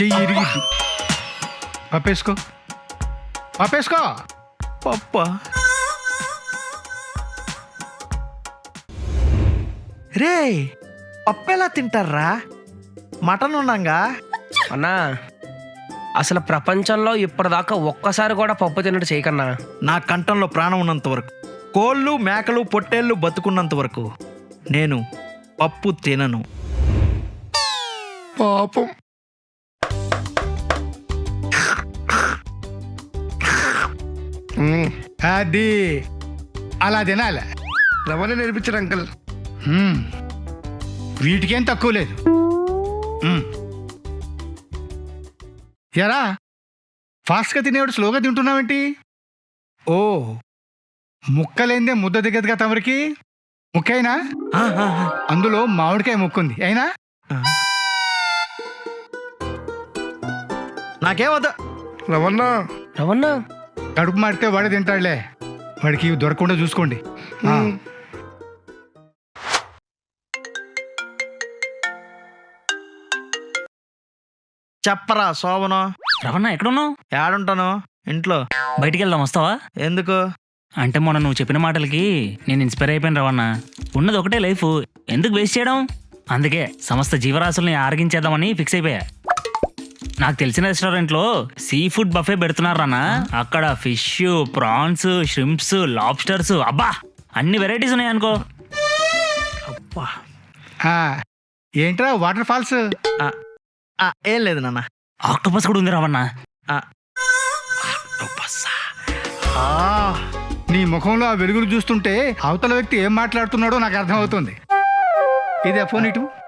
చెయ్యి ఇరిగిద్ది పప్పేసుకో పప్పేసుకో పప్ప రే పప్పు ఎలా తింటారా మటన్ ఉండంగా? అన్నా అసలు ప్రపంచంలో ఇప్పటిదాకా ఒక్కసారి కూడా పప్పు తిన్నట్టు చేయకన్నా. నా కంఠంలో ప్రాణం ఉన్నంత వరకు కోళ్ళు మేకలు పొట్టేళ్ళు బతుకున్నంత వరకు నేను పప్పు తినను. పాపం. అది అలా తినాలి. రవాణా నేర్పించారు అంకల్. మ్మ్. వీటికేం తక్కువ లేదు. మ్మ్. ఎరా ఫాస్ట్గా తినేవాడు స్లోగా తింటున్నావేంటి? ఓ ముక్కలేందే ముద్ద దిగదుగా తమరికి? ముక్కైనా? ఆ, ఆ, ఆ. అందులో మామిడికాయ ముక్కుంది అయినా? నాకేం వద్దు. రవణ రవణ కడుపు మాడితే వాడే తింటాడులే. వాడికి ఇవి దొరకకుండా చూసుకోండి. ఆ. చెప్పరా శోభను. రవణ ఎక్కడున్నావు? ఏడుంటాను ఇంట్లో. బయటికి వెళ్దాం వస్తావా? ఎందుకు? అంటే మొన్న నువ్వు చెప్పిన మాటలకి నేను ఇన్స్పైర్ అయిపోయాను రవణ. ఉన్నది ఒకటే లైఫ్. ఎందుకు వేస్ట్ చేయడం? అందుకే సమస్త జీవరాశుల్ని ఆరగించేద్దామని ఫిక్స్ అయిపోయా. నాకు తెలిసిన రెస్టారెంట్లో సీ ఫుడ్ బఫే పెడుతున్నారు అన్న అక్కడ ఫిష్ ప్రాన్స్ షింప్స్ లాబ్స్టర్స్ అబ్బా! అన్ని వెరైటీస్ ఉన్నాయి అనుకో అబ్బా! ఆ. ఏంట్రా వాటర్ ఫాల్స్? ఆ, ఆ, ఏం లేదు నాన్న. ఆక్టోపస్ కూడా ఉంది ఆక్టోపస్సా? ఆ, నీ ముఖంలో ఆ వెలుగులు చూస్తుంటే అవతల వ్యక్తి ఏం మాట్లాడుతున్నాడో నాకు అర్థమవుతుంది. ఇదే ఫోన్ ఇటు.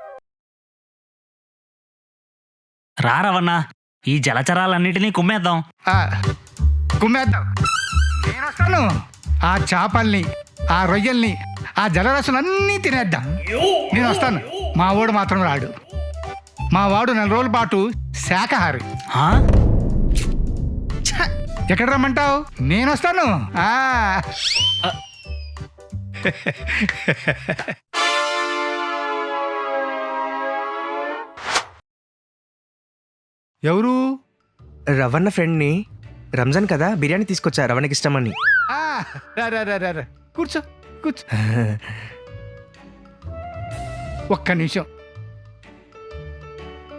రా రవణ ఈ జలచరాలన్నిటినీ కుమ్మేద్దాం. ఆ, కుమ్మేద్దాం. నేను వస్తాను ఆ చేపల్ని ఆ రొయ్యల్ని ఆ జలరసులన్నీ తినేద్దాం. నేను వస్తాను మా వాడు మాత్రం రాడు. మా వాడు నెల రోజుల పాటు ఆ? ఛ! ఎక్కడ రమ్మంటావు? నేను వస్తాను ఆ. ఎవరు? రవణ ఫ్రెండ్ని. రంజాన్ కదా బిర్యానీ తీసుకొచ్చా రవణకి ఇష్టమని. ఆ, రా, రా, రా, రా, రా. కూర్చో కూర్చో. ఒక్క నిమిషం.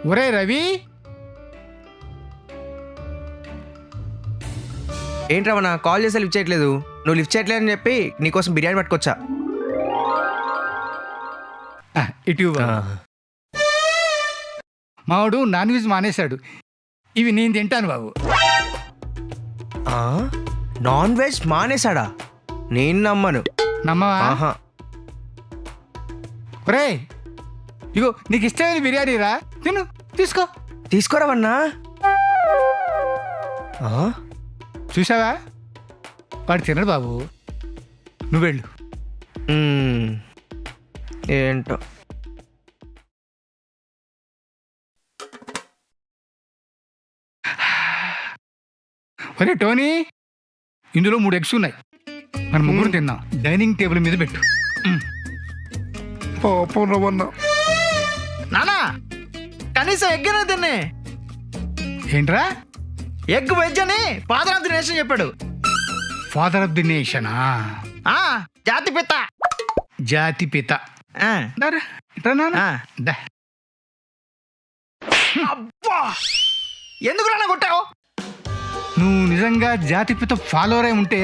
ఒరే రవి. ఏంటి రవణ కాల్ చేస్తే లిఫ్ట్ చేయట్లేదు. నువ్వు లిఫ్ట్ చేయట్లేదని చెప్పి నీకోసం బిర్యానీ పట్టుకొచ్చా? ఆ, ఇటు ఇవ్వు. మావాడు నాన్ వెజ్ మానేశాడు. ఇవి నేను తింటాను బాబు. ఆ? నాన్ వెజ్ మానేశాడా? నేను నమ్మను. నమ్మవా? ఆహా. ఒరే ఇగో నీకు ఇష్టమైన బిర్యానీ రా. తిను తీసుకో. తీసుకోరవన్నా? ఆ? చూసావా వాడు తినడు బాబు. నువ్వు వెళ్ళు మ్మ్. ఏంటో. ఒరే టోనీ ఇందులో మూడు ఎగ్స్ ఉన్నాయి. మన ముగ్గురు తిందాం. డైనింగ్ టేబుల్ మీద పెట్టు. పాపం నానా కనీసం ఎగ్ తిన్నే. ఏంట్రా? ఎగ్ వెజ్ అని పాదరాత్రి నేషన్ చెప్పాడు. ఫాదర్ ఆఫ్ ది నేషనా? ఆ జాతి పిత్త జాతి పిత. ఆ, దారా, ఇట్రా నాన్న. ఆ. దా. అబ్బా! ఎందుకు నాన్న కొట్టావు? నువ్వు నిజంగా జాతి పిత ఫాలోవర్ అయి ఉంటే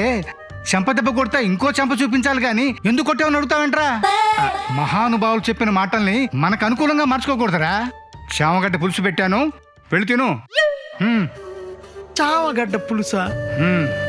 చెంప దెబ్బ కొడతా ఇంకో చెంప చూపించాలి కానీ ఎందుకు కొట్టావని అడుగుతావేంట్రా? మహానుభావులు చెప్పిన మాటల్ని మనకు అనుకూలంగా మార్చుకోకూడదురా. చామగడ్డ పులుసు పెట్టాను. వెళ్ళి తిను. హ్మ్, చావగడ్డ పులుసా.